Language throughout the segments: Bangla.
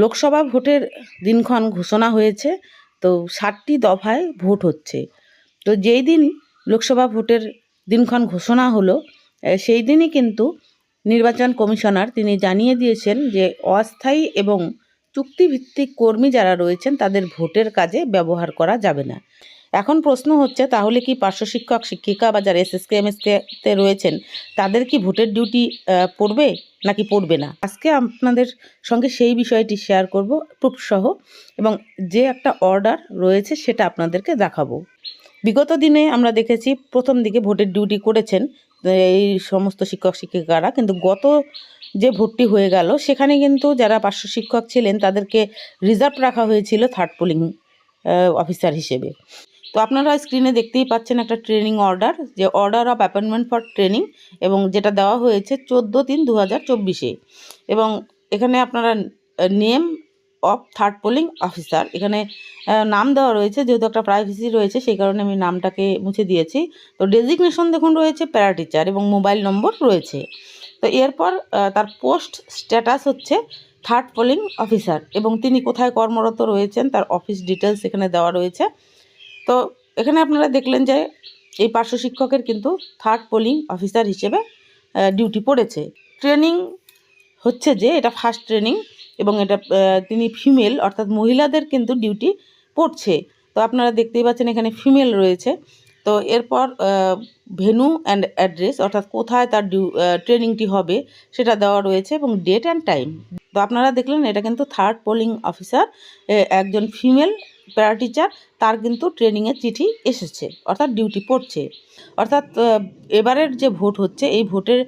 লোকসভা ভোটের দিনক্ষণ ঘোষণা হয়েছে, তো ষাটটি দফায় ভোট হচ্ছে। তো যেই দিন লোকসভা ভোটের দিনক্ষণ ঘোষণা হলো সেই দিনই কিন্তু নির্বাচন কমিশনার তিনি জানিয়ে দিয়েছেন যে অস্থায়ী এবং চুক্তিভিত্তিক কর্মী যারা রয়েছেন তাদের ভোটের কাজে ব্যবহার করা যাবে না। এখন প্রশ্ন হচ্ছে, তাহলে কি পার্শ্ব শিক্ষক, শিক্ষিকা বা যারা এসএসকে এমএসকে রয়েছেন, তাদের কি ভোটের ডিউটি পড়বে নাকি পড়বে না? আজকে আপনাদের সঙ্গে সেই বিষয়টি শেয়ার করব প্রুফ সহ এবং যে একটা অর্ডার রয়েছে সেটা আপনাদেরকে দেখাবো। বিগত দিনে আমরা দেখেছি প্রথম দিকে ভোটের ডিউটি করেছেন এই সমস্ত শিক্ষক, শিক্ষিকারা, কিন্তু গত যে ভোটটি হয়ে গেল, সেখানে কিন্তু যারা পার্শ্ব শিক্ষক ছিলেন, তাদেরকে রিজার্ভ রাখা হয়েছিল থার্ড পোলিং অফিসার হিসেবে। তো আপনারা স্ক্রিনে দেখতেই পাচ্ছেন একটা ট্রেনিং অর্ডার যে order of appointment for training এবং যেটা দেওয়া হয়েছে চোদ্দ তিন দু হাজার চব্বিশে। এবং এখানে আপনারা name of third polling officer এখানে নাম দেওয়া রয়েছে, যেহেতু একটা প্রাইভেসি রয়েছে, সেই কারণে আমি নামটাকে মুছে দিয়েছি। তো ডেজিগনেশন দেখুন রয়েছে প্যারা টিচার এবং মোবাইল নম্বর রয়েছে। তো এরপর তার পোস্ট স্ট্যাটাস হচ্ছে থার্ড পোলিং অফিসার এবং তিনি কোথায় কর্মরত রয়েছেন, তার অফিস ডিটেলস এখানে দেওয়া রয়েছে। তো এখানে আপনারা দেখলেন যে এই পার্শ্ব শিক্ষকের কিন্তু থার্ড পোলিং অফিসার হিসেবে ডিউটি পড়েছে। ট্রেনিং হচ্ছে যে এটা ফার্স্ট ট্রেনিং এবং এটা তিনি ফিমেল অর্থাৎ মহিলাদের কিন্তু ডিউটি পড়ছে। তো আপনারা দেখতেই পাচ্ছেন এখানে ফিমেল রয়েছে। তো এরপর ভেনু অ্যান্ড অ্যাড্রেস অর্থাৎ কোথায় তার ডিউ ট্রেনিংটি হবে, সেটা দেওয়া রয়েছে এবং ডেট অ্যান্ড টাইম তো আপনারা দেখলেন, এটা কিন্তু থার্ড পোলিং অফিসার একজন ফিমেল প্যারা টিচার তার কিন্তু ট্রেনিংয়ের চিঠি এসেছে, অর্থাৎ ডিউটি পড়ছে। অর্থাৎ এবারের যে ভোট হচ্ছে, এই ভোটের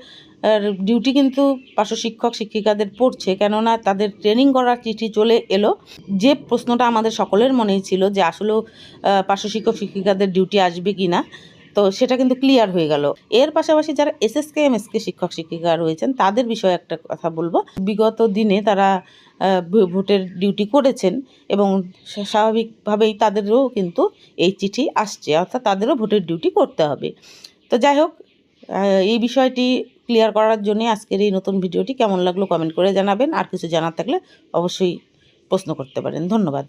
ডিউটি কিন্তু পার্শ্ব শিক্ষক শিক্ষিকাদের পড়ছে, কেননা তাদের ট্রেনিং করার চিঠি চলে এলো। যে প্রশ্নটা আমাদের সকলের মনেই ছিল যে আসলেও পার্শ্ব শিক্ষক শিক্ষিকাদের ডিউটি আসবে কি না তো সেটা কিন্তু ক্লিয়ার হয়ে গেল। এর পাশাপাশি যারা এসএসকে এমএসকে শিক্ষক শিক্ষিকা রয়েছেন, তাদের বিষয়ে একটা কথা বলব। বিগত দিনে তারা ভোটের ডিউটি করেছেন এবং স্বাভাবিকভাবেই তাদেরও কিন্তু এই চিঠি আসছে, অর্থাৎ তাদেরও ভোটের ডিউটি করতে হবে। তো যাই হোক এই বিষয়টি ক্লিয়ার করার জন্য আজকের এই নতুন ভিডিওটি কেমন লাগল কমেন্ট করে জানাবেন। আর কিছু জানার থাকলে অবশ্যই প্রশ্ন করতে পারেন। ধন্যবাদ।